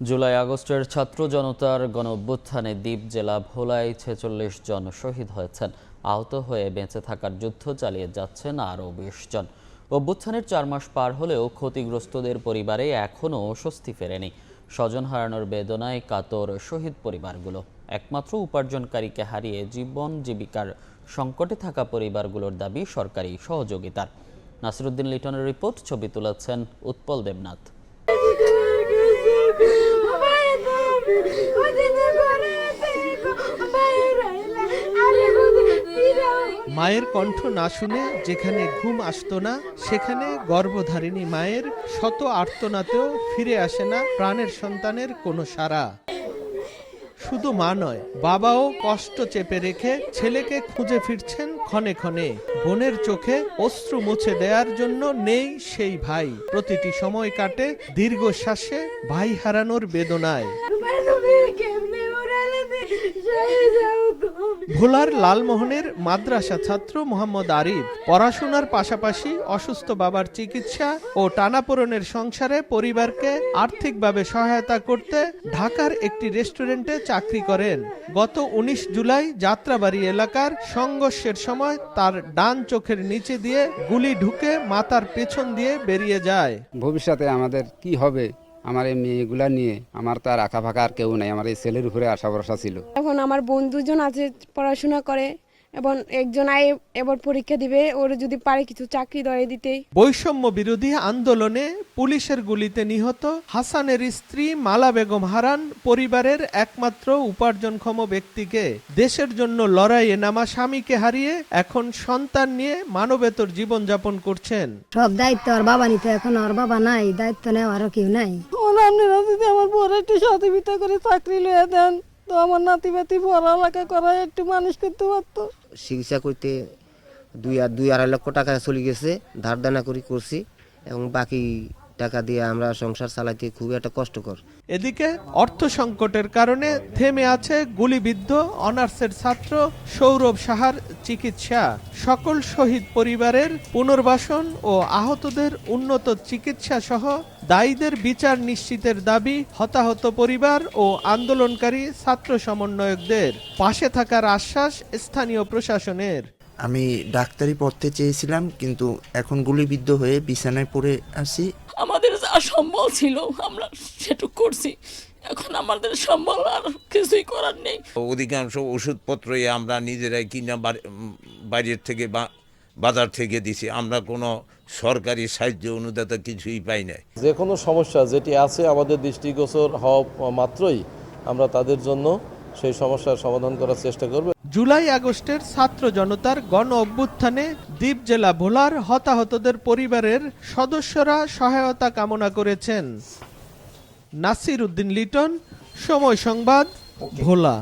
জুলাই আগস্টের ছাত্র জনতার গণ অভ্যুত্থানে দ্বীপ জেলা ভোলায় ছেচল্লিশ জন শহীদ হয়েছেন। আহত হয়ে বেঁচে থাকার যুদ্ধ চালিয়ে যাচ্ছেন আরও বিশ জন। অভ্যুত্থানের চার মাস পার হলেও ক্ষতিগ্রস্তদের পরিবারে এখনও স্বস্তি ফেরেনি। স্বজন হারানোর বেদনায় কাতর শহীদ পরিবারগুলো। একমাত্র উপার্জনকারীকে হারিয়ে জীবন জীবিকার সংকটে থাকা পরিবারগুলোর দাবি সরকারি সহযোগিতার। নাসিরুদ্দিন লিটনের রিপোর্ট, ছবি তুলেছেন উৎপল দেবনাথ। মায়ের কণ্ঠ না শুনে যেখানে ঘুম আসতো না, সেখানে গর্ভধারিণী মায়ের শত আর্তনাতেও ফিরে আসে না প্রাণের সন্তানের কোনো সারা। শুধু মা নয়, বাবাও কষ্ট চেপে রেখে ছেলেকে খুঁজে ফিরছেন ক্ষণে ক্ষণে। বোনের চোখে অশ্রু মুছে দেওয়ার জন্য নেই সেই ভাই। প্রতিটি সময় কাটে দীর্ঘশ্বাসে ভাই হারানোর বেদনায়। ভোলার লালমোহনের মাদ্রাসা ছাত্র মোহাম্মদ আরিফ পড়াশোনার পাশাপাশি অসুস্থ বাবার চিকিৎসা ও টানাপোড়নের সংসারে পরিবারকে আর্থিকভাবে সহায়তা করতে ঢাকার একটি রেস্টুরেন্টে চাকরি করেন। গত ১৯ জুলাই যাত্রাবাড়ি এলাকার সংঘর্ষের সময় তার ডান চোখের নিচে দিয়ে গুলি ঢুকে মাথার পেছন দিয়ে বেরিয়ে যায়। ভবিষ্যতে আমাদের কি হবে? আমার এই মেয়েগুলা নিয়ে আমার তো আর আঁকা ফাঁকা আর কেউ নাই, আমার এই ছেলের উপরে আশা ভরসা ছিল। এখন আমার বন্ধুজন আছে, পড়াশোনা করে। এবং একজন আয়ে এবার পরীক্ষা দিবে ওর যদি পারে কিছু চাকরি ধরে বৈষম্য বিরোধী আন্দোলনে পুলিশের গুলিতে নিহত হাসানের স্ত্রী মালা বেগম হারান পরিবারের একমাত্র উপার্জনক্ষম ব্যক্তিকে। দেশের জন্য লড়াইয়ে নামা স্বামীকে হারিয়ে এখন সন্তান নিয়ে মানবেতর জীবনযাপন করছেন। সব দায়িত্ব আর বাবা নিতে এখন আর বাবা নাই দায়িত্ব নেওয়ারও কেউ নাই। আপনারা যদি আমার বড় একটু সহযোগিতা করে চাকরি লইয়া দেন। তো আমার নাতি বাতি পড়ালেখা করা একটু মানুষ করতে পারতো। চিকিৎসা করতে দুই আর দুই আড়াই লক্ষ টাকা চলে গেছে ধার দানা করি করছি এবং বাকি টাকা দিয়ে আমরা সংসার চালাইতে খুবই একটা কষ্টকর। এদিকে অর্থ সংকটের কারণে থেমে আছে গুলিবিদ্ধ অনার্সের ছাত্র সৌরভ সাহার চিকিৎসা। সকল শহীদ পরিবারের পুনর্বাসন ও আহতদের উন্নত চিকিৎসা সহ দায়ীদের বিচার নিশ্চিতের দাবি হতাহত পরিবার ও আন্দোলনকারী ছাত্র সমন্বয়কদের। পাশে থাকার আশ্বাস স্থানীয় প্রশাসনের। আমি ডাক্তারি পড়তে চেয়েছিলাম কিন্তু এখন গুলিবিদ্ধ হয়ে বিছানায় পড়ে আছি। আমাদের যা সম্বল ছিল আমরা সেটুক করছি। এখন আমাদের সম্বল আর কিছুই করার নেই। অধিকাংশ ওষুধপত্রই আমরা নিজেরাই কিনা বাইরের থেকে বা বাজার থেকে দিছি আমরা কোনো সরকারি সাহায্য অনুদাত কিছুই পাই নাই। যে কোনো সমস্যা যেটি আছে আমাদের দৃষ্টিগোচর হওয়া মাত্রই আমরা তাদের জন্য সেই সমস্যার সমাধান করার চেষ্টা করব। জুলাই আগস্টের ছাত্র জনতার গণ অভ্যুত্থানে দ্বীপ জেলা ভোলার হতাহতদের পরিবারের সদস্যরা সহায়তা কামনা করেছেন। নাসির উদ্দিন লিটন সময় সংবাদ ভোলা।